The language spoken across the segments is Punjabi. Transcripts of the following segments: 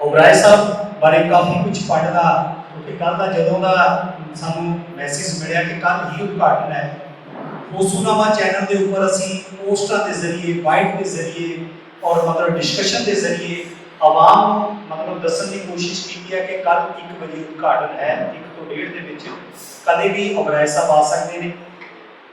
ਓਬਰਾਏ ਸਾਹਿਬ ਬਾਰੇ ਕਾਫੀ ਕੁਝ ਪੜ੍ਹਦਾ ਕਿਉਂਕਿ ਕੱਲ ਦਾ ਜਦੋਂ ਦਾ ਸਾਨੂੰ ਮੈਸੇਜ ਮਿਲਿਆ ਕਿ ਕੱਲ ਹੀ ਉਦਘਾਟਨ ਹੈ ਪੋਸੂਨਾਮਾ ਚੈਨਲ ਦੇ ਉੱਪਰ ਅਸੀਂ ਪੋਸਟਾਂ ਦੇ ਜ਼ਰੀਏ ਬਾਈਟ ਦੇ ਜ਼ਰੀਏ ਔਰ ਮਤਲਬ ਡਿਸਕਸ਼ਨ ਦੇ ਜ਼ਰੀਏ ਆਵਾਮ ਨੂੰ ਮਤਲਬ ਦੱਸਣ ਦੀ ਕੋਸ਼ਿਸ਼ ਕੀਤੀ ਹੈ ਕਿ ਕੱਲ 1 ਵਜੇ ਉਦਘਾਟਨ ਹੈ 1 ਤੋਂ 1.5 ਦੇ ਵਿੱਚ ਕਦੇ ਵੀ ਓਬਰਾਏ ਸਾਹਿਬ ਆ ਸਕਦੇ ਨੇ।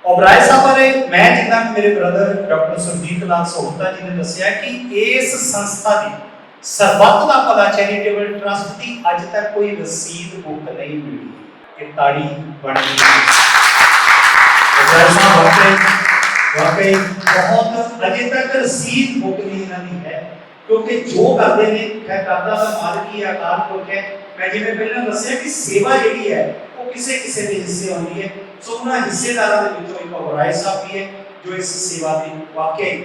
ਓਬਰਾਏ ਸਾਹਿਬ ਬਾਰੇ ਮੈਂ ਜਿੱਦਾਂ ਮੇਰੇ ਬ੍ਰਦਰ ਡਾਕਟਰ ਸੁਰਜੀਤ ਲਾਲ ਸੋਹਤਾ ਜੀ ਨੇ ਦੱਸਿਆ ਕਿ ਇਸ ਸੰਸਥਾ ਦੀ ਸਰਬੱਤ ਦਾ ਭਲਾ ਚੈਰੀਟੇਬਲ ਟਰਸਟ ਦੀ ਅੱਜ ਤੱਕ ਕੋਈ ਰਸੀਦ ਬੁੱਕ ਨਹੀਂ ਮਿਲੀ ਇਹ ਤਾੜੀ ਬਣੀ ਓਬਰਾਏ ਸਾਹਿਬ ਵਾਕਈ ਵਾਕਈ ਬਹੁਤ ਅਜੇ ਤੱਕ ਰਸੀਦ ਬੁੱਕ ਨਹੀਂ ਇਹਨਾਂ ਦੀ ਹੈ ਕਿਉਂਕਿ ਜੋ ਕਰਦੇ ਨੇ ਹੈ ਕਰਦਾ ਤਾਂ ਮਾਲਕ ਹੀ ਆਕਾਰ ਪੁਰਖ ਹੈ ਮੈਂ ਜਿਵੇਂ ਪਹਿਲਾਂ ਦੱਸਿਆ ਕਿ ਸੇਵਾ ਜਿਹੜੀ ਹੈ ਉਹ ਕਿਸੇ ਕਿਸੇ ਦੇ ਹਿੱਸੇ ਆਉਂਦੀ ਹੈ ਸੋ ਉਹਨਾਂ ਹਿੱਸੇਦਾਰਾਂ ਦੇ ਵਿੱਚੋਂ ਇੱਕ ਹੋਰਾਏ ਸਾਹਿਬ ਵੀ ਹੈ ਜੋ ਇਸ ਸੇਵਾ ਦੀ ਵਾਕਈ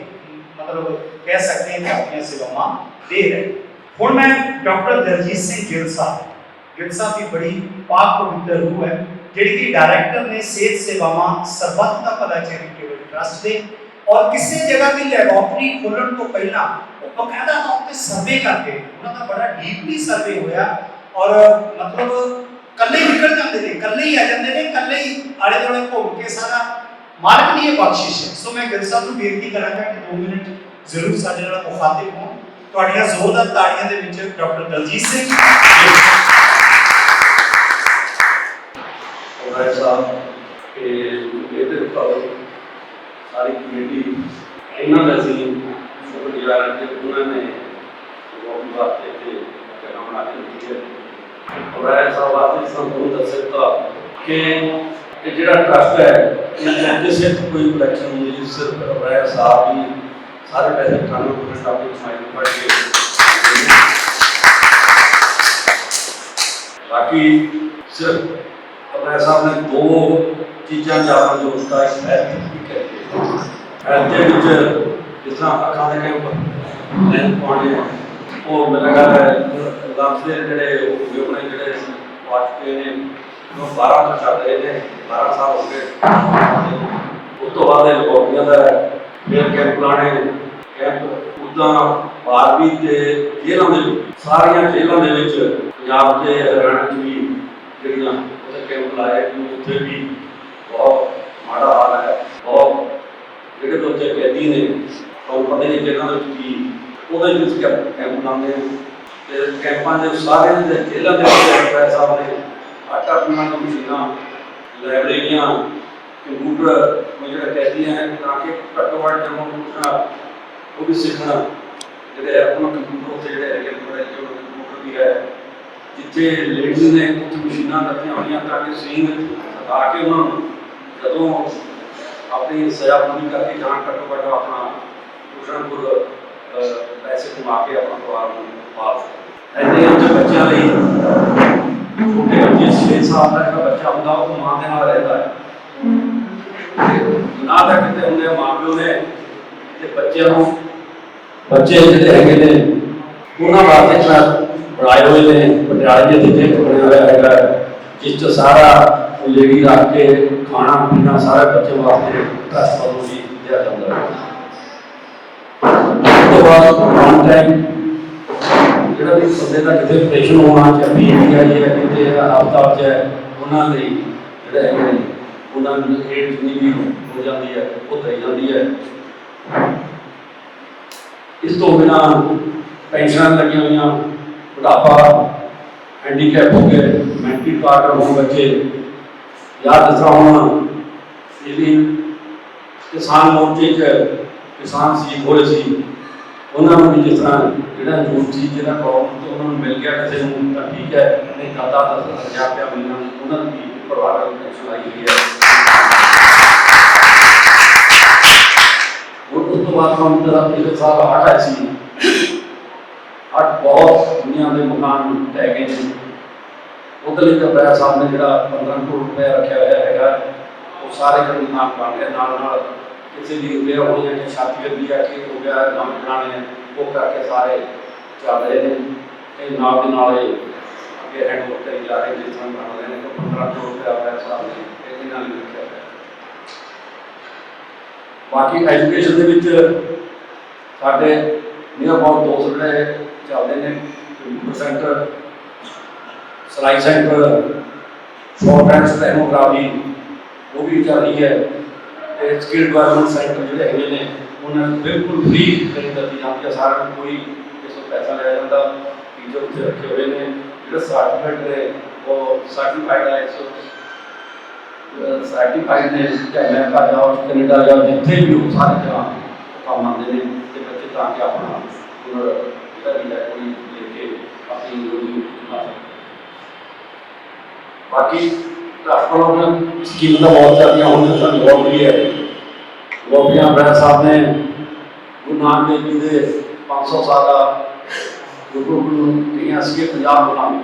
ਮਤਲਬ ਕਹਿ ਸਕਦੇ ਹਾਂ ਕਿ ਆਪਣੀਆਂ ਸੇਵਾਵਾਂ ਦੇ ਰਹੇ ਹੁਣ ਮੈਂ ਡਾਕਟਰ ਦਰਜੀਤ ਸਿੰਘ ਗਿੱਲ ਸਾਹਿਬ ਗਿੱਲ ਸਾਹਿਬ ਦੀ ਬੜੀ ਪਾਕ ਪਵਿੱਤਰ ਰੂਹ ਹੈ ਜਿਹੜੀ ਕਿ ਡਾਇਰੈਕਟਰ ਨੇ ਸਿਹਤ ਸੇਵਾਵਾਂ ਸਰਬੱਤ ਦਾ ਭਲਾ ਚੈਰੀਟੇਬਲ ਟਰਸਟ ਦੇ ਔਰ ਕਿਸੇ ਜਗ੍ਹਾ ਵੀ ਲੈਬੋਰਟਰੀ ਖੋਲਣ ਤੋਂ ਪਹਿਲਾਂ ਉਹ ਬਕਾਇਦਾ ਤੌਰ ਤੇ ਸਰਵੇ ਕਰਦੇ ਨੇ। ਉਹਨਾਂ ਦਾ ਬੜਾ ਡੀਪਲੀ ਸਰਵੇ ਹੋਇਆ ਔਰ ਮਤਲਬ ਕੱਲੇ ਹੀ ਨਿਕਲ ਜਾਂਦੇ ਨੇ ਕੱਲੇ ਹੀ ਆ ਜਾਂਦੇ ਨੇ ਕੱਲੇ ਹੀ ਆਲੇ ਦੁਆਲੇ ਘੁੰਮ ਕੇ ਸਾਰਾ ਮਾਲਕ ਦੀ ਇਹ ਬਖਸ਼ਿਸ਼ ਹੈ। ਸੋ ਮੈਂ ਗਿਲ ਸਾਹਿਬ ਨੂੰ ਬੇਨਤੀ ਕਰਾਂਗਾ ਕਿ 2 ਮਿੰਟ ਜ਼ਰੂਰ ਸਾਡੇ ਨਾਲ ਮੁਖਾਤਿਬ ਹੋਣ। ਤੁਹਾਡੀਆਂ ਜ਼ੋਰਦਾਰ ਤਾੜੀਆਂ ਦੇ ਵਿੱਚ ਡਾਕਟਰ ਦਲਜੀਤ ਸਿੰਘ ਭਾਈ ਸਾਹਿਬ ਕਿ ਇਹਦੇ ਉੱਪਰ ਸਾਰੀ ਕਮੇਟੀ, ਇਹਨਾਂ ਦਾ ਸੀ ਸ਼ੁਕਰਗੁਜ਼ਾਰ ਹਾਂ ਕਿ ਉਹਨਾਂ ਨੇ ਬਹੁਤ ਵਾਸਤੇ ਤੇ ਜਗ੍ਹਾ ਬਣਾ ਕੇ ਦਿੱਤੀ ਹੈ। ਔਰ ਇਹ ਸਭ ਆਦਮੀ ਸੰਤੋਖ ਦੱਸ ਸਕਦਾ ਕਿ ਇਹ ਜਿਹੜਾ ਟਰਸਟ ਹੈ ਇਹ ਕਿਸੇ ਕੋਈ ਕਲੈਕਸ਼ਨ ਨਹੀਂ ਸਿਰਫ ਰਾਏ ਸਾਹਿਬ ਹੀ ਸਾਰੇ ਪੈਸੇ 98% ਆਪਣੀ ਕਮਾਈ ਨੂੰ ਪੜ ਕੇ ਬਾਕੀ ਸਿਰਫ ਆਪਣੇ ਸਾਹਿਬ ਨੇ ਦੋ ਚੀਜ਼ਾਂ ਜਾਣਨ ਜੋ ਉਸਦਾ ਇੱਕ ਹੈ ਠੀਕ ਹੈ ਇਹਦੇ ਵਿੱਚ ਜਿਸ ਤਰ੍ਹਾਂ ਅੱਖਾਂ ਦੇ ਕੈਂਪ ਲੈਂਸ ਪਾਉਣੇ ਆ, ਉਹ ਮੇਰਾ ਖਿਆਲ ਹੈ ਲੰਸ ਦੇ ਜਿਹੜੇ ਉਹ ਆਪਣੇ ਜਿਹੜੇ ਵਾਚ ਪਏ ਨੇ ਉਹ 12 ਤੋਂ ਚੱਲ ਰਹੇ ਨੇ 12 ਸਾਲ ਹੋ ਗਏ। ਉਸ ਤੋਂ ਬਾਅਦ ਇਹ ਰਿਪੋਰਟੀਆਂ ਦਾ ਫਿਰ ਕੈਂਪ ਲਾਣੇ ਕੈਂਪ ਉਦਾਂ ਬਾਰਵੀਂ ਤੇ ਜੇਲ੍ਹਾਂ ਦੇ ਸਾਰੀਆਂ ਜੇਲ੍ਹਾਂ ਦੇ ਵਿੱਚ ਪੰਜਾਬ ਤੇ ਹਰਿਆਣਾ 'ਚ ਵੀ ਜਿਹੜੀਆਂ ਉੱਥੇ ਕੈਂਪ ਲਾਏ ਉੱਥੇ ਵੀ ਬਹੁਤ ਮਾੜਾ ਹਾਲ ਹੈ। ਬਹੁਤ ਜਿਹੜੇ ਤੋਂ ਉੱਥੇ ਕੈਦੀ ਨੇ, ਉਹ ਪਤਾ ਨਹੀਂ ਜੇਲ੍ਹਾਂ ਦੇ ਕੀ ਉਹਦੇ ਵਿੱਚ ਕੈਂਪ ਲਾਉਂਦੇ ਨੇ। ਤੇ ਕੈਂਪਾਂ ਦੇ ਸਾਰੇ ਦੇ ਜੇਲ੍ਹਾਂ ਦੇ ਵਿੱਚ ਸਾਹਿਬ ਨੇ ਆਟਾ ਪੀਣਾ ਦੀ ਮਸ਼ੀਨਾਂ, ਲਾਇਬ੍ਰੇਰੀਆਂ, ਕੰਪਿਊਟਰ, ਉਹ ਜਿਹੜਾ ਕੈਦੀ ਹੈ, ਤਾਂ ਕਿ ਘੱਟੋ ਘੱਟ ਜਮੋਂ ਪੁੱਛਣਾ, ਉਹ ਵੀ ਸਿੱਖਣਾ। ਜਿਹੜੇ ਆਪਣਾ ਕੰਪਿਊਟਰ ਉੱਤੇ ਜਿਹੜੇ ਹੈਗੇ ਨੇ ਬੜੇ ਕੰਪਿਊਟਰ ਵੀ ਹੈ। ਜਿੱਥੇ ਲੇਡੀਜ਼ ਨੇ ਕੁਝ ਮਸ਼ੀਨਾਂ ਰੱਖੀਆਂ ਹੋਈਆਂ, ਤਾਂ ਕਿ ਸੀਨ ਆ ਕੇ ਉਹਨਾਂ ਨੂੰ, ਜਦੋਂ ਆਪਣੀ ਸਜ਼ਾ ਪੂਰੀ ਕਰਕੇ ਜਾਂ ਘੱਟੋ ਘੱਟ ਆਪਣਾ ਕੁਸ਼ਨਪੁਰ ਪੈਸੇ ਕਮਾ ਕੇ ਆਪਣਾ ਪਰਿਵਾਰ ਨੂੰ ਪਾਲ ਸਕਣ ਐਨੇ ਬੱਚਿਆਂ ਲਈ ਛੋਟੇ ਬੱਚੇ 6 ਸਾਲ ਦਾ ਜਿਹੜਾ ਬੱਚਾ ਹੁੰਦਾ, ਉਹ ਮਾਂ ਦੇ ਨਾਲ ਰਹਿੰਦਾ ਹੈ। ਨਾ ਤਾਂ ਕਿਤੇ ਹੁੰਦੇ ਮਾਂ ਪਿਓ ਨੇ ਤੇ ਬੱਚਿਆਂ ਨੂੰ ਬੱਚੇ ਜਿਹੜੇ ਹੈਗੇ ਨੇ, ਉਹਨਾਂ ਵਾਸਤੇ ਕਲਾਸ ਬਣਾਏ ਹੋਏ ਨੇ, ਪਟਿਆਲੇ ਦੇ ਜਿੱਥੇ ਬਣਿਆ ਹੋਇਆ ਹੈਗਾ ਜਿਸ ਚ ਸਾਰਾ ਲੇਡੀ ਰੱਖ ਕੇ ਖਾਣਾ, ਪੀਣਾ, ਸਾਰਾ ਬੱਚੇ ਵਾਸਤੇ ਟਰਸਟ ਵੱਲੋਂ ਵੀ ਦਿਆ ਜਾਂਦਾ ਹੈ। ਤੋਂ ਬਾਅਦ ਵਨ ਟਾਈਮ ਜਿਹੜਾ ਵੀ ਬੰਦੇ ਦਾ ਕਿਤੇ ਆਪਰੇਸ਼ਨ ਹੋਣਾ ਚਾਹੀਦਾ ਵੀ ਹੈ ਕਿਤੇ ਹਸਪਤਾਲ ਚ ਹੈ, ਉਹਨਾਂ ਲਈ ਜਿਹੜਾ ਹੈਗੇ ਨੇ ਉਹਨਾਂ ਨੂੰ ਏਡ ਜਿੰਨੀ ਵੀ ਹੋ ਜਾਂਦੀ ਹੈ, ਉਹ ਦਈ ਜਾਂਦੀ ਹੈ। ਇਸ ਤੋਂ ਬਿਨਾ ਪੈਨਸ਼ਨਾਂ ਲੱਗੀਆਂ ਹੋਈਆਂ, ਬੁਢਾਪਾ ਹੈਂਡੀਕੈਪ ਹੋ ਗਏ ਮੈਂਟਲੀ ਕਾਰਡ ਹੋ ਬੱਚੇ, ਯਾਦ ਜਿਸ ਤਰ੍ਹਾਂ ਹੁਣ ਇਹਦੀ ਕਿਸਾਨ ਮੋਰਚੇ 'ਚ ਕਿਸਾਨ ਸੀ ਹੋਏ ਸੀ ਉਹਨਾਂ ਨੂੰ ਵੀ ਜਿਸ ਤਰ੍ਹਾਂ ਜਿਹੜਾ ਜੂਨ ਸੀ ਜਿਹੜਾ ਪ੍ਰੋਬਲਮ ਤੇ ਉਹਨਾਂ ਨੂੰ ਮਿਲ ਗਿਆ ਕਿਸੇ ਨੂੰ, ਤਾਂ ਠੀਕ ਹੈ। ਨਹੀਂ ਦਾਦਾ ਦਾ ਹਜ਼ਾਰ ਰੁਪਇਆ ਮਿਲਣਾ, ਉਹਨਾਂ ਨੂੰ ਵੀ ਪਰਿਵਾਰ ਨੂੰ ਪੈਨਸ਼ਨ ਆਈ ਹੋਈ ਹੈ। ਉਹ ਉਸ ਤੋਂ ਬਾਅਦ ਹੁਣ ਜਿਹੜਾ ਪਿਛਲੇ ਸਾਲ ਹੜ੍ਹ ਸੀ ਹੜ੍ਹ ਬਹੁਤ ਦੁਨੀਆ ਦੇ ਮਕਾਨ ਢਹਿ ਗਏ ਨੇ। ਉਹਦੇ ਲਈ ਸਾਹਿਬ ਨੇ ਜਿਹੜਾ 15 ਕਰੋੜ ਰੁਪਏ ਰੱਖਿਆ ਹੋਇਆ ਹੈਗਾ, ਉਹ ਸਾਰੇ ਜਿਹੜੇ ਬਣ ਗਏ ਨਾਲ ਨਾਲ ਕਿਸੇ ਦੀ ਰਿਪੇਅਰ ਹੋਣੀ ਹੈ, ਛਾਤੀ ਦੀ ਆ ਕਿ ਹੋ ਗਿਆ, ਨਾਮ ਬਣਾਣੇ ਹੈ ਉਹ ਕਰਕੇ ਸਾਰੇ ਚੱਲ ਰਹੇ ਨੇ। ਇਹ ਨਾਲ ਦੇ ਨਾਲ ਇਹ ਅੱਗੇ ਹੈਂਡ ਓਵਰ ਕਰੀ ਜਾ ਰਹੇ, ਜਿਸ ਤਰ੍ਹਾਂ ਬਣ ਨੇ ਤਾਂ 15 ਕਰੋੜ ਰੁਪਏ ਆਇਆ ਸਾਹਿਬ ਨੇ ਇਹਦੇ ਨਾਲ ਹੀ ਹੋਇਆ। ਬਾਕੀ ਐਜੂਕੇਸ਼ਨ ਦੇ ਵਿੱਚ ਸਾਡੇ ਨਿਯਰ ਅਬਾਊਟ ਦੋਸਤ ਸੌ ਜਿਹੜੇ ਚੱਲਦੇ ਨੇ ਕੰਪਿਊਟਰ ਸੈਂਟਰ ਸਲਾਈ ਸੈਂਟਰ ਸ਼ਾਰਟ ਐਂਡ ਉਹ ਵੀ ਚੱਲ ਰਹੀ ਹੈ। ਤੇ ਸਕਿੱਲ ਡਿਵੈਲਪਮੈਂਟ ਸੈਂਟਰ ਜਿਹੜੇ ਹੈਗੇ ਨੇ ਉਹਨਾਂ ਨੂੰ ਬਿਲਕੁਲ ਫ੍ਰੀ ਟ੍ਰੇਨਿੰਗ ਦਿੱਤੀ ਜਾਂਦੀ ਹੈ ਸਾਰਿਆਂ ਨੂੰ ਕੋਈ ਇਸ ਤੋਂ ਪੈਸਾ ਲਿਆ ਜਾਂਦਾ ਟੀਚਰ ਉੱਥੇ ਰੱਖੇ ਹੋਏ ਨੇ ਜਿਹੜੇ ਸਰਟੀਫਿਕੇਟ ਨੇ ਉਹ ਸਰਟੀਫਾਈਡ ਹੈ ਸੋ ਸਰਟੀਫਾਈਡ ਨੇ ਚਾਹੇ ਅਮਰੀਕਾ ਜਾਓ ਕੈਨੇਡਾ ਜਾਓ ਜਿੱਥੇ ਵੀ ਹੋ ਸਾਰੇ ਜਗ੍ਹਾ ਕੰਮ ਆਉਂਦੇ ਨੇ ਤੇ ਬੱਚੇ ਤਾਂ ਕਿ ਆਪਣਾ ਹੁਨਰ ਜਿਹੜਾ ਵੀ ਹੈ ਕੋਈ ਲੈ ਕੇ ਆਪਣੀ ਰੋਜ਼ੀ ਕਮਾ ਸਕਣ ਬਾਕੀ ਰਾਸ਼ਟਰਪਤੀ ਸਕੀਮ ਦਾ ਬਹੁਤ ਚੱਲਦੀਆਂ, ਹੁਣ ਸਾਨੂੰ ਬਹੁਤ ਵੀ ਹੈ। ਗੋਪੀਆਂ ਬ੍ਰਹ ਸਾਹਿਬ ਨੇ ਗੁਰੂ ਨਾਨਕ ਦੇਵ ਜੀ ਦੇ 500 ਸਾਲਾ ਗੁਰੂ ਨੂੰ ਕਿਹਾ ਸੀ ਪੰਜਾਬ ਬਣਾਉਣਾ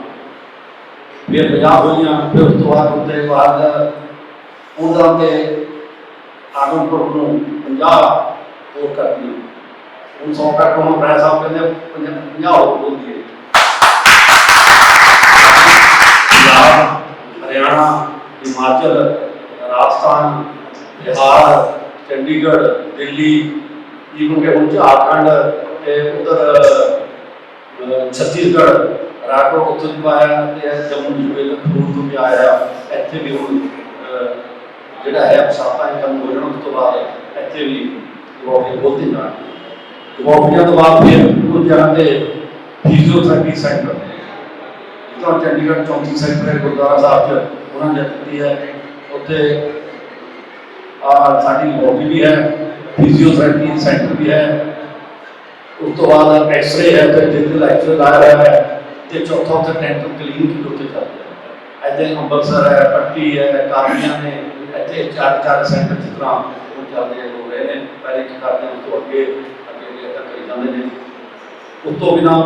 ਫਿਰ ਪੰਜਾਬ ਹੋਈਆਂ, ਫਿਰ ਉਸ ਤੋਂ ਬਾਅਦ ਉੱਤੇ ਬਾਅਦ ਉਹਨਾਂ ਤੇ ਆਗਮਪੁਰ ਨੂੰ ਪੰਜਾਬ ਹੋਰ ਕਰਦੀ ਹੁਣ ਸੌ ਕਰ ਕੋਲ ਬ੍ਰਹ ਸਾਹਿਬ ਕਹਿੰਦੇ ਪੰਜਾਬ ਹੋਰ ਬੋਲਦੀ ਹੈ। ਹਰਿਆਣਾ, ਹਿਮਾਚਲ, ਰਾਜਸਥਾਨ, ਬਿਹਾਰ, ਚੰਡੀਗੜ੍ਹ, ਦਿੱਲੀ ਈਵਨ ਕਿ ਹੁਣ ਝਾਰਖੰਡ ਤੇ ਉਧਰ ਛੱਤੀਸਗੜ੍ਹ ਰਾਜੋ ਉੱਥੋਂ ਵੀ ਆਇਆ ਤੇ ਜੰਮੂ ਜੁਵੇਲ ਖੂਰ ਤੋਂ ਵੀ ਆਇਆ ਇੱਥੇ ਵੀ ਹੁਣ ਜਿਹੜਾ ਹੈ ਪਸਾਪਾ ਇਹ ਕੰਮ ਹੋ ਜਾਣਾ ਉਸ ਤੋਂ ਬਾਅਦ ਇੱਥੇ ਵੀ ਗੋਪੀ ਬੋਲਦੇ ਜਾਣ ਗੋਪੀਆਂ ਤੋਂ ਬਾਅਦ ਫਿਰ ਉਹ ਜਗ੍ਹਾ ਤੇ ਫਿਜ਼ੀਓਥੈਰੇਪੀ ਸੈਂਟਰ ਜਿੱਦਾਂ ਚੰਡੀਗੜ੍ਹ ਚੌਂਕੀ ਸੈਂਟਰ ਹੈ ਗੁਰਦੁਆਰਾ ਸਾਹਿਬ ਚ ਉਹਨਾਂ ਨੇ ਦਿੱਤੀ ਹੈ। ਉੱਥੇ, ਆ ਸਾਡੀ ਲੌਬੀ ਵੀ ਹੈ ਫਿਜ਼ੀਓਥੈਰੇਪੀ ਸੈਂਟਰ ਵੀ ਹੈ। ਉਸ ਤੋਂ ਬਾਅਦ ਐਕਸ-ਰੇ ਹੈ ਤੇ ਡਿਜੀਟਲ ਐਕਸ-ਰੇ ਲਾਇਆ ਹੋਇਆ ਹੈ ਤੇ ਚੌਥਾ ਉੱਥੇ ਡੈਂਟਲ ਕਲੀਨਿਕ ਵੀ ਉੱਥੇ ਚੱਲਦਾ ਹੈ। ਇੱਥੇ ਅੰਮ੍ਰਿਤਸਰ ਹੈ, ਪੱਟੀ ਹੈ ਕਾਰਨੀਆਂ ਨੇ ਇੱਥੇ ਚਾਰ ਚਾਰ ਸੈਂਟਰ ਜਿਸ ਤਰ੍ਹਾਂ ਉਹ ਚੱਲਦੇ ਹੋ ਰਹੇ ਨੇ। ਪਹਿਲੇ ਕੀ ਕਰਦੇ ਨੇ ਉਸ ਤੋਂ ਅੱਗੇ ਅੱਗੇ ਅੱਗੇ ਤੱਕ ਕਰੀ ਜਾਂਦੇ ਨੇ। ਉਸ ਤੋਂ ਬਿਨਾਂ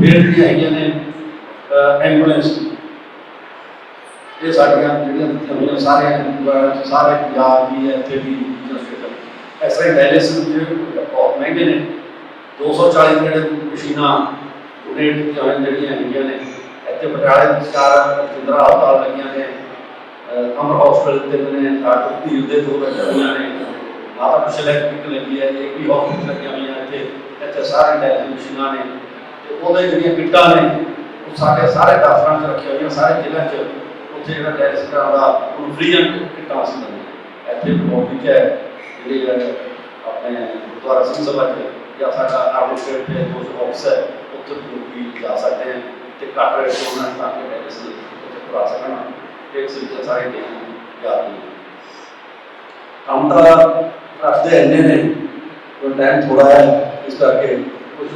ਫਿਰ ਜਿਹੜੀਆਂ ਹੈਗੀਆਂ ਨੇ। ਐਂਬੂਲੈਂਸ ਇਹ ਸਾਡੀਆਂ ਜਿਹੜੀਆਂ ਦਿੱਤੀਆਂ ਹੋਈਆਂ ਸਾਰੇ ਸਾਰੇ ਪੰਜਾਬ ਦੀ ਹੈ, ਇੱਥੇ ਵੀ ਹਸਪੀਟਲ ਇਸ ਤਰ੍ਹਾਂ ਡਾਇਲਿਸਿਸ ਜਿਹੜੇ ਬਹੁਤ ਮਹਿੰਗੇ ਨੇ। 240 ਜਿਹੜੇ ਮਸ਼ੀਨਾਂ ਡੋਨੇਟ ਕੀਤੀਆਂ ਹੋਈਆਂ ਜਿਹੜੀਆਂ ਹੈਗੀਆਂ ਨੇ। ਇੱਥੇ ਪਟਿਆਲੇ ਚਾਰ ਜਿੰਦਰਾ ਹਸਪਤਾਲ ਲੱਗੀਆਂ ਨੇ। ਅਮਰ ਹਸਪੀਟਲ ਤਿੰਨ ਨੇ, ਡਾਕਟਰ ਧੀਰ ਦੇ ਦੋ ਲੱਗੀਆਂ ਹੋਈਆਂ ਨੇ। ਮਾਤਾ ਪਿਛਲੇ ਇੱਕ ਲੱਗੀ ਹੈ, ਇੱਕ ਵੀ ਹਸਪੀਟਲ ਲੱਗੀਆਂ ਹੋਈਆਂ ਇੱਥੇ। ਇੱਥੇ ਸਾਰੇ ਡਾਇਲਿਸਿਸ ਮਸ਼ੀਨਾਂ ਨੇ। ਤੇ ਉਹਦੇ ਜਿਹੜੀਆਂ ਕਿੱਟਾਂ ਨੇ ਸਾਡੇ ਸਾਰੇ ਦਫ਼ਤਰਾਂ 'ਚ ਰੱਖੀਆਂ ਹੋਈਆਂ, ਸਾਰੇ ਜ਼ਿਲ੍ਹਿਆਂ 'ਚ। ਉੱਥੇ ਜਿਹੜਾ ਡਾਇਲਿਸਿਸ ਕਰਾਉਣ ਦਾ ਉਹਨੂੰ ਫ੍ਰੀ ਐਂਡ ਕਿੱਟਾਂ ਅਸੀਂ ਦਿੰਦੇ ਇੱਥੇ ਬਹੁਤ ਵਿੱਚ ਹੈ, ਜਿਹੜੇ ਆਪਣੇ ਗੁਰਦੁਆਰਾ ਸਿੰਘ ਸਭਾ 'ਚ, ਜਾਂ ਸਾਡਾ ਆਰਬਿਟਰੇਟ ਤੇ ਕੁਝ ਆਫਿਸ ਹੈ, ਉੱਥੇ ਵੀ ਜਾ ਸਕਦੇ ਹਨ ਤੇ ਘੱਟ ਰੇਟ ਤੇ ਉਹਨਾਂ ਤਾਂ ਕਿ ਡਾਇਲਿਸਿਸ ਉੱਥੇ ਕਰਾ ਸਕਣ। ਤੇ ਇਸ ਵਿੱਚ ਸਾਰੇ ਦੇ ਯਾਦ ਨਹੀਂ ਕੰਮ ਤਾਂ ਰੱਖਦੇ ਇੰਨੇ ਨੇ ਕੋਈ ਟਾਈਮ ਥੋੜਾ ਹੈ। ਇਸ ਕਰਕੇ ਕੁਝ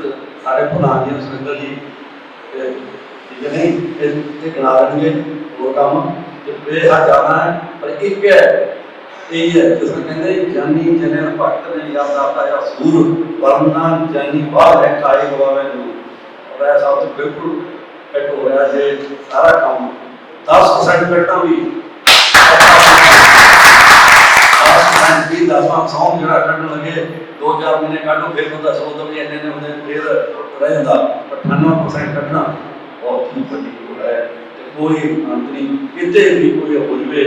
ਸਾਰੇ ਪ੍ਰਧਾਨ ਜੀ, ਸੁਰਿੰਦਰ ਜੀ ਤੇ ਠੀਕ ਇਹ ਇਹ ਗਣਾ ਲੈਣਗੇ, ਹੋਰ ਕੰਮ। ਤੇ ਬੇਹੱਦ ਜਾਣਾ ਹੈ, ਪਰ ਇੱਕ ਹੈ, ਇਹ ਹੈ, ਜਿਸ ਨੂੰ ਕਹਿੰਦੇ, ਜਾਨੀ ਜਨਨ ਭਗਤ ਨੇ ਯਾਦ ਆਤਾ ਜਾਂ ਸੂਰ, ਵਰਨਾ ਜਾਨੀ ਬਾਹਰ ਹੈ ਕਾਏ ਗਵਾਵੇ ਨੂੰ ਔਰ ਇਹ ਸਭ ਤੋਂ ਬਿਲਕੁਲ ਫਿੱਟ ਹੋ ਰਿਹਾ ਜੇ ਸਾਰਾ ਕੰਮ। 10% ਫਿੱਟਾਂ ਵੀ। ਵੀ 10ਵਾਂ ਸੌਂ ਜਿਹੜਾ ਕੱਢਣ ਲੱਗੇ 2-4 ਮਹੀਨੇ ਕੱਢੋ, ਫਿਰ ਬੰਦਾ ਸੋਚਦਾ ਵੀ ਇੰਨੇ ਨੇ ਉਹਦੇ, ਫਿਰ ਰਹਿ ਜਾਂਦਾ। 98% ਕੱਢਣਾ ਬਹੁਤ ਹੀ ਵੱਡੀ ਹੋ ਹੈ ਤੇ ਕੋਈ ਅੰਤਰੀ ਕਿਤੇ ਵੀ ਕੋਈ ਹੋ ਜਵੇ।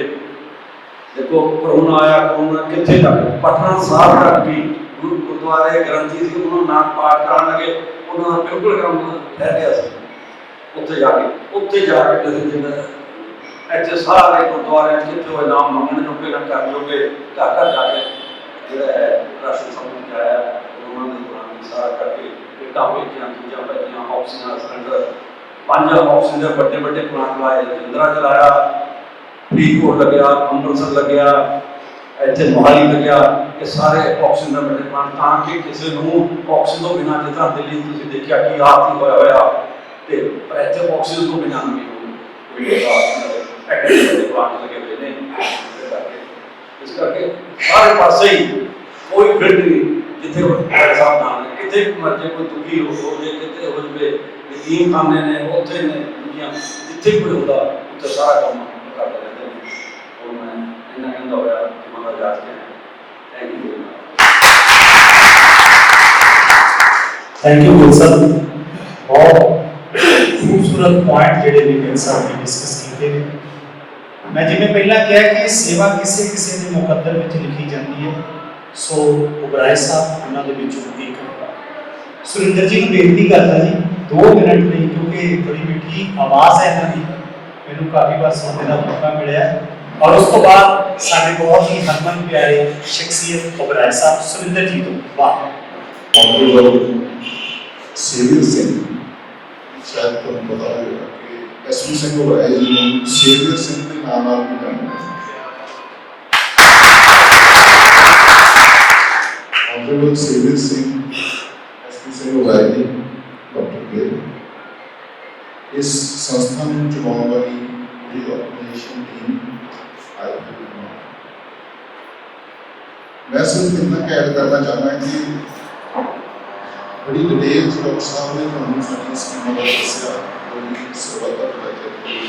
ਦੇਖੋ ਕਰੋਨਾ ਆਇਆ ਕਰੋਨਾ ਕਿੱਥੇ ਤੱਕ? ਪਟਨਾ ਸਾਹਿਬ ਤੱਕ ਵੀ ਗੁਰੂ ਗੁਰਦੁਆਰੇ ਗ੍ਰੰਥੀ ਸੀ, ਉਹਨਾਂ ਨਾਲ ਪਾਠ ਕਰਨ ਲੱਗੇ। ਉਹਨਾਂ ਦਾ ਬਿਲਕੁਲ ਕੰਮ ਰਹਿ ਗਿਆ ਸੀ। ਉੱਥੇ ਜਾ ਕੇ, ਉੱਥੇ ਜਾ ਕੇ ਕਿਸੇ ਦਿਨ ਇੱਥੇ ਸਾਰੇ ਗੁਰਦੁਆਰਿਆਂ 'ਚ ਜਿੱਥੇ ਉਹ ਨਾਮ ਮੰਗਣ ਨੂੰ ਪਹਿਲਾਂ ਕਰ ਲੋਗੇ ਘਰ ਘਰ ਜਾ ਕੇ ਜਿਹੜਾ ਹੈ ਰਾਸ਼ਨ ਸਮੂਹ ਆਇਆ। ਉਹਨਾਂ ਦੇ ਦੌਰਾਨ ਸਾਰਾ ਕਰਕੇ ਇਹ ਟਾਪੇ ਦੀਆਂ ਚੀਜ਼ਾਂ ਬਚੀਆਂ ਆਕਸੀਜਨ ਸਿਲੰਡਰ। ਪੰਜ ਆਕਸੀਜਨ ਦੇ ਵੱਡੇ ਵੱਡੇ ਪਲਾਂਟ ਲਾਏ ਜਿੰਦਰਾ ਚਲਾਇਆ ਫਰੀਦਕੋਟ ਲੱਗਿਆ ਅੰਮ੍ਰਿਤਸਰ ਲੱਗਿਆ ਇੱਥੇ ਮੋਹਾਲੀ ਲੱਗਿਆ ਇਹ ਸਾਰੇ ਆਕਸੀਜਨ ਦੇ ਵੱਡੇ ਪਲਾਂਟ ਤਾਂ ਕਿ ਕਿਸੇ ਨੂੰ ਆਕਸੀਜਨ ਤੋਂ ਬਿਨਾਂ ਜਿੱਦਾਂ ਦਿੱਲੀ ਤੁਸੀਂ ਦੇਖਿਆ ਕੀ ਹਾਲ ਸੀ ਹੋਇਆ ਹੋਇਆ ਤੇ ਪਰ ਇੱਥੇ ਆਕਸੀਜਨ ਤੋਂ ਬਿਨਾਂ ਨਹੀਂ ਕੋਈ ਐਕਟਿਵ ਦੇ ਪਲਾਂਟ ਲੱਗੇ ਹੋਏ ਨੇ ਇਸ ਕਰਕੇ- ਇਸ ਕਰਕੇ ਸਾਰੇ ਪਾਸੇ ਹੀ ਕੋਈ ਫਿਲਡ ਨਹੀਂ ਜਿੱਥੇ ਕੋਈ ਸਾਹਿਬ ਨਾ ਨੇ ਕਿਤੇ ਮਰਜੇ ਕੋਈ ਦੁਖੀ ਹੋ ਹੋ ਜੇ ਕਿਤੇ ਹੋ ਜਵੇ ਯਤੀਮ ਖਾਨੇ ਨੇ, ਉੱਥੇ ਨੇ ਦੁਨੀਆ, ਜਿੱਥੇ ਕੋਈ ਹੁੰਦਾ, ਉੱਥੇ ਸਾਰਾ ਕੰਮ ਕਰਦੇ ਰਹਿੰਦੇ ਨੇ। ਔਰ ਮੈਂ ਇਹਨਾਂ ਕਹਿੰਦਾ ਹੋਇਆ ਕਿ ਮਨ ਦਾ ਜਾਤ ਕੇ thank you thank you Gul sahib. ਬਹੁਤ ਖੂਬਸੂਰਤ ਪੁਆਇੰਟ ਜਿਹੜੇ ਨੇ ਗਿਲ ਸਾਹਿਬ ਨੇ ਡਿਸਕਸ ਕੀਤੇ ਨੇ। ਮੈਂ ਜਿਵੇਂ ਪਹਿਲਾਂ ਕਿਹਾ ਕਿ ਸੇਵਾ ਕਿਸੇ ਕਿਸੇ ਦੇ ਮੁਕੱਦਰ ਵਿੱਚ ਲਿਖੀ ਜਾਂਦੀ ਹੈ। ਸੋ ਉਬਰਾਏ ਸਾਹਿਬ, ਉਹਨਾਂ ਦੇ ਵਿੱਚੋਂ ਇੱਕ ਸੁਰਿੰਦਰ ਜੀ ਨੂੰ ਬੇਨਤੀ ਕਰਦਾ ਜੀ 2 ਮਿੰਟ ਲਈ ਕਿਉਂਕਿ ਮਿੱਠੀ ਆਵਾਜ਼ ਹੈ ਇਹਨਾਂ ਦੀ ਮੈਨੂੰ ਕਾਫੀ ਵਾਰ ਸੁਣਨ ਦਾ ਮੌਕਾ ਮਿਲਿਆ ਹੈ। ਔਰ ਉਸ ਤੋਂ ਬਾਅਦ ਸਾਡੇ ਬਹੁਤ ਹੀ ਹਰਮਨ ਪਿਆਰੇ ਸ਼ਖਸੀਅਤ ਉਬਰਾਏ ਸਾਹਿਬ ਸੁਰਿੰਦਰ ਜੀ ਤੋਂ ਵਾਹ honorable ਸੇਵੀਰ ਸਿੰਘ ਸ਼ਾਇਦ ਤੁਹਾਨੂੰ ਪਤਾ ਹੋਵੇਗਾ ਕਿ ਐਸਵੀ ਸਿੰਘ ਹੋਇਆ ਜੀ ਨੂੰ ਸੇਵੀਰ ਸਿੰਘ ਦੇ ਨਾਮ ਨਾਲ ਵੀ ਜਾਣਦੇ ਹਾਂ honorable ਸੇਵੀਰ ਸਿੰਘ ਐਸਵੀ ਸਿੰਘ ਹੋਇਆ ਜੀ ਡਾਕਟਰ ਕੇ ਇਸ ਸੰਸਥਾ ਨੂੰ ਚਲਾਉਣ ਵਾਲੀ ਜਿਹੜੀ ਆਰਗੇਨਾਈਜੇਸ਼ਨ ਟੀਮ ਆਈ ਹੋਈ ਹੈ ਮੈਂ ਸਿਰਫ ਇੰਨਾ ਕਹਿ ਕਰਨਾ ਚਾਹੁੰਦਾ ਕਿ ਬੜੀ ਡਿਟੇਲ ਚ ਡਾਕਟਰ ਸਾਹਿਬ ਨੇ ਤੁਹਾਨੂੰ ਸਾਡੀ ਸਕੀਮਾਂ ਦਾ ਦੱਸਿਆ ਕੋਈ ਸੇਵਾ ਦਾ ਪ੍ਰੋਜੈਕਟ ਕੋਈ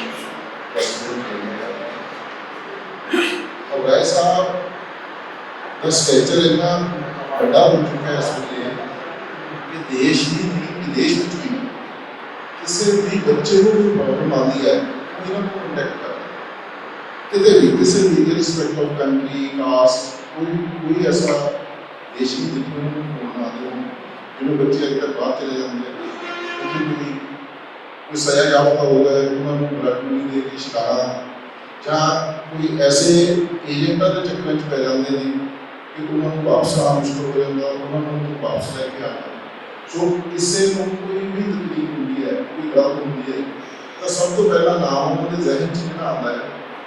ਪੋਸੀਬਲ ਨਹੀਂ ਹੈ ਔਰ ਰਾਏ ਸਾਹਿਬ ਦਾ ਸਟੇਚਰ ਇੰਨਾ ਵੱਡਾ ਹੋ ਚੁੱਕਾ ਹੈ ਇਸ ਵੇਲੇ ਕਿ ਦੇਸ਼ ਦੀ ਵਿਦੇਸ਼ ਵਿੱਚ ਵੀ ਕਿਸੇ ਵੀ ਬੱਚੇ ਨੂੰ ਕੋਈ ਪ੍ਰੋਬਲਮ ਆਉਂਦੀ ਹੈ ਉਹ ਨੂੰ ਕੰਟੈਕਟ ਕਰਦਾ ਕਿਤੇ ਵੀ, ਕਿਸੇ ਵੀ ਰਿਸਪੈਕਟ ਆਫ ਕੰਟਰੀ ਕਾਸਟ ਕੋਈ ਕੋਈ ਐਸਾ ਦੇਸ਼ ਨਹੀਂ ਜਿੱਥੇ ਨੂੰ ਫੋਨ ਆਉਂਦੇ ਹੋਣ ਜਿਹਨੂੰ ਬੱਚੇ ਅੱਜ ਕੱਲ੍ਹ ਬਾਹਰ ਚਲੇ ਜਾਂਦੇ ਆ, ਉੱਥੇ ਕੋਈ ਕੋਈ ਸਜ਼ਾ ਯਾਫਤਾ ਹੋ ਗਏ ਉਹਨਾਂ ਨੂੰ ਬਲੱਡ ਨਹੀਂ ਦੇ ਕੇ ਛਡਾਣਾ ਜਾਂ ਕੋਈ ਐਸੇ ਏਜੰਟਾਂ ਦੇ ਚੱਕਰਾਂ 'ਚ ਪੈ ਜਾਂਦੇ ਨੇ ਕਿ ਉਹਨਾਂ ਨੂੰ ਵਾਪਸ ਆਉਣਾ ਮੁਸ਼ਕਲ ਹੋ ਜਾਂਦਾ ਉਹਨਾਂ ਨੂੰ ਵਾਪਸ ਲੈ ਕੇ ਆਉਣਾ ਸੋ ਕਿਸੇ ਨੂੰ ਕੋਈ ਵੀ ਤਕਲੀਫ ਹੁੰਦੀ ਹੈ ਕੋਈ ਗੱਲ ਹੁੰਦੀ ਹੈ ਤਾਂ ਸਭ ਤੋਂ ਪਹਿਲਾਂ ਨਾਮ ਉਹਨਾਂ ਦੇ ਜ਼ਿਹਨ 'ਚ ਜਿਹੜਾ ਆਉਂਦਾ ਹੈ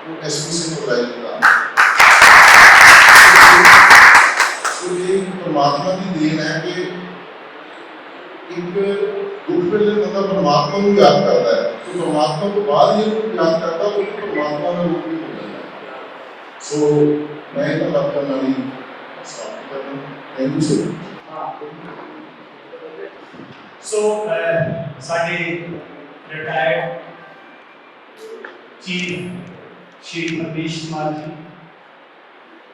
ਉਹ ਐਸਪੀ ਸਿੰਘ ਬੁਲਾਈ ਦਾ ਸੋ ਇਹ ਪਰਮਾਤਮਾ ਦੀ ਦੇਣ ਹੈ ਕਿ ਇੱਕ ਦੁੱਖ ਵੇਲੇ ਬੰਦਾ ਪਰਮਾਤਮਾ ਨੂੰ ਯਾਦ ਕਰਦਾ ਹੈ ਤੇ ਪਰਮਾਤਮਾ ਤੋਂ ਬਾਅਦ ਹੀ ਉਹਨੂੰ ਯਾਦ ਕਰਦਾ ਉਹ ਪਰਮਾਤਮਾ ਦਾ ਰੂਪ ਵੀ ਹੋ ਜਾਂਦਾ ਹੈ ਸੋ ਮੈਂ ਇਹਨਾਂ ਬਾਤਾਂ ਨਾਲ ਹੀ ਸਮਾਪਤ ਕਰਦਾ thank you so much so uh, ਸਾਡੇ ਰਿਟਾਇਰਡ ਚੀਫ ਸ਼੍ਰੀ ਹਰਮੇਸ਼ ਕੁਮਾਰ ਜੀ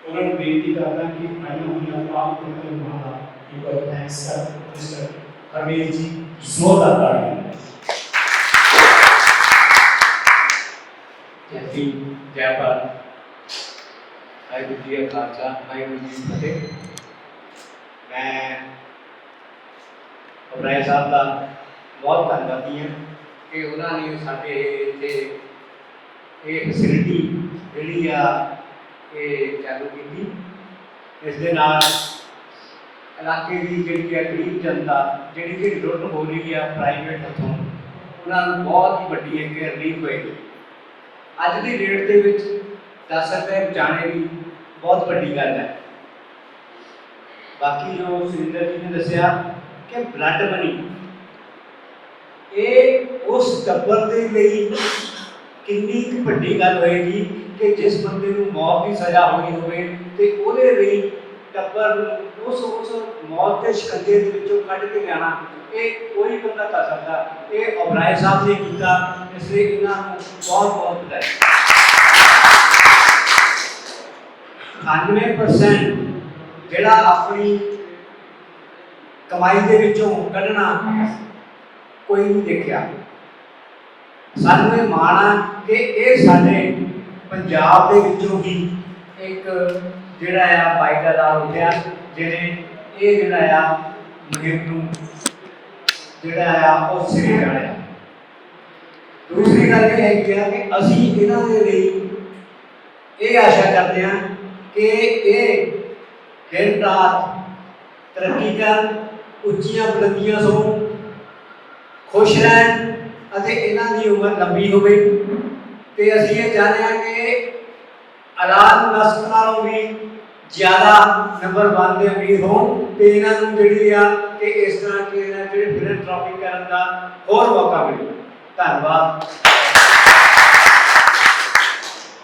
ਉਹਨਾਂ ਨੂੰ ਬੇਨਤੀ ਕਰਦਾ ਕਿ ਆਈ ਨੂੰ ਉਹਨਾਂ ਆਪ ਨੂੰ ਤੁਹਾਡਾ ਇੱਕ ਵਾਰ ਥੈਂਕਸ ਕਰ ਮਿਸਟਰ ਹਰਮੇਸ਼ ਜੀ ਜ਼ੋਰਦਾਰ ਤਾੜੀਆਂ ਜੈ ਭੀਮ ਜੈ ਭਾਰਤ ਵਾਹਿਗੁਰੂ ਜੀ ਕਾ ਖਾਲਸਾ ਵਾਹਿਗੁਰੂ ਜੀ ਕੀ ਫਤਿਹ ਮੈਂ ਅਬਰਾਏ ਸਾਹਿਬ ਦਾ ਬਹੁਤ ਧੰਨਵਾਦੀ ਹਾਂ ਕਿ ਉਹਨਾਂ ਨੇ ਸਾਡੇ ਇੱਥੇ ਇਹ ਫੈਸਿਲਿਟੀ ਜਿਹੜੀ ਆ ਇਹ ਚਾਲੂ ਕੀਤੀ। ਇਸ ਦੇ ਨਾਲ ਇਲਾਕੇ ਦੀ ਜਿਹੜੀ ਆ ਗਰੀਬ ਜਨਤਾ, ਜਿਹੜੀ ਕਿ ਲੁੱਟ ਹੋ ਰਹੀ ਆ ਪ੍ਰਾਈਵੇਟ ਹੱਥੋਂ ਉਹਨਾਂ ਨੂੰ ਬਹੁਤ ਹੀ ਵੱਡੀ ਇੱਕ ਰਿਲੀਫ ਹੋਏਗੀ ਅੱਜ ਦੀ ਡੇਟ ਦੇ ਵਿੱਚ 10 ਰੁਪਏ ਬਚਾਉਣੇ ਵੀ ਬਹੁਤ ਵੱਡੀ ਗੱਲ ਹੈ। ਬਾਕੀ ਜੋ ਸੁਰਿੰਦਰ ਜੀ ਨੇ ਦੱਸਿਆ ਕਿ ਬਲੱਡ ਮਨੀ ਇਹ ਉਸ ਟੱਬਰ ਦੇ ਲਈ ਕਿੰਨੀ ਕੁ ਵੱਡੀ ਗੱਲ ਹੋਏਗੀ ਕਿ ਜਿਸ ਬੰਦੇ ਨੂੰ ਮੌਤ ਦੀ ਸਜ਼ਾ ਹੋਈ ਹੋਵੇ ਤੇ ਉਹਦੇ ਲਈ ਟੱਬਰ ਨੂੰ ਉਸ ਉਸ ਮੌਤ ਦੇ ਸ਼ਿਕੰਜੇ ਦੇ ਵਿੱਚੋਂ ਕੱਢ ਕੇ ਲਿਆਣਾ ਇਹ ਕੋਈ ਬੰਦਾ ਕਰ ਸਕਦਾ। ਇਹ ਓਬਰਾਏ ਸਾਹਿਬ ਨੇ ਕੀਤਾ, ਇਸ ਲਈ ਇਹਨਾਂ ਨੂੰ ਬਹੁਤ ਬਹੁਤ ਵਧਾਈ। 98% ਜਿਹੜਾ ਆਪਣੀ ਕਮਾਈ ਦੇ ਵਿੱਚੋਂ ਕੱਢਣਾ ਕੋਈ ਨਹੀਂ ਦੇਖਿਆ। ਸਾਨੂੰ ਇਹ ਮਾਣ ਆ ਕਿ ਇਹ ਸਾਡੇ ਪੰਜਾਬ ਦੇ ਵਿੱਚੋਂ ਹੀ ਇੱਕ ਜਿਹੜਾ ਆ ਪਾਈਦਾਰ ਉੱਠਿਆ ਜਿਹਨੇ ਇਹ ਜਿਹੜਾ ਆ ਮੁਹਿੰਮ ਨੂੰ ਜਿਹੜਾ ਆ ਉਹ ਸਿਰੇ ਚੜਿਆ ਦੂਸਰੀ ਗੱਲ ਇਹ ਹੈਗੀ ਕਿ ਅਸੀਂ ਇਹਨਾਂ ਦੇ ਲਈ ਇਹ ਆਸ਼ਾ ਕਰਦੇ ਹਾਂ ਕਿ ਇਹ ਦਿਨ ਰਾਤ ਤਰੱਕੀ ਕਰਨ ਉੱਚੀਆਂ ਬੁਲੰਦੀਆਂ ਸੋ, ਖੁਸ਼ ਰਹਿਣ ਅਤੇ ਇਹਨਾਂ ਦੀ ਉਮਰ ਲੰਬੀ ਹੋਵੇ। ਤੇ ਅਸੀਂ ਇਹ ਚਾਹੁੰਦੇ ਹਾਂ ਕਿ ਔਲਾਦ ਨਸਲ ਨਾਲੋਂ ਵੀ ਜ਼ਿਆਦਾ ਨੰਬਰ 1 ਦੇ ਅਮੀਰ ਹੋਣ ਤੇ ਇਹਨਾਂ ਨੂੰ ਜਿਹੜੀ ਆ ਕਿ ਇਸ ਤਰ੍ਹਾਂ ਕਿ ਇਹਨਾਂ ਜਿਹੜੇ ਫਿਲੈਂਥਰੋਪੀ ਕਰਨ ਦਾ ਹੋਰ ਮੌਕਾ ਮਿਲੇ। ਧੰਨਵਾਦ।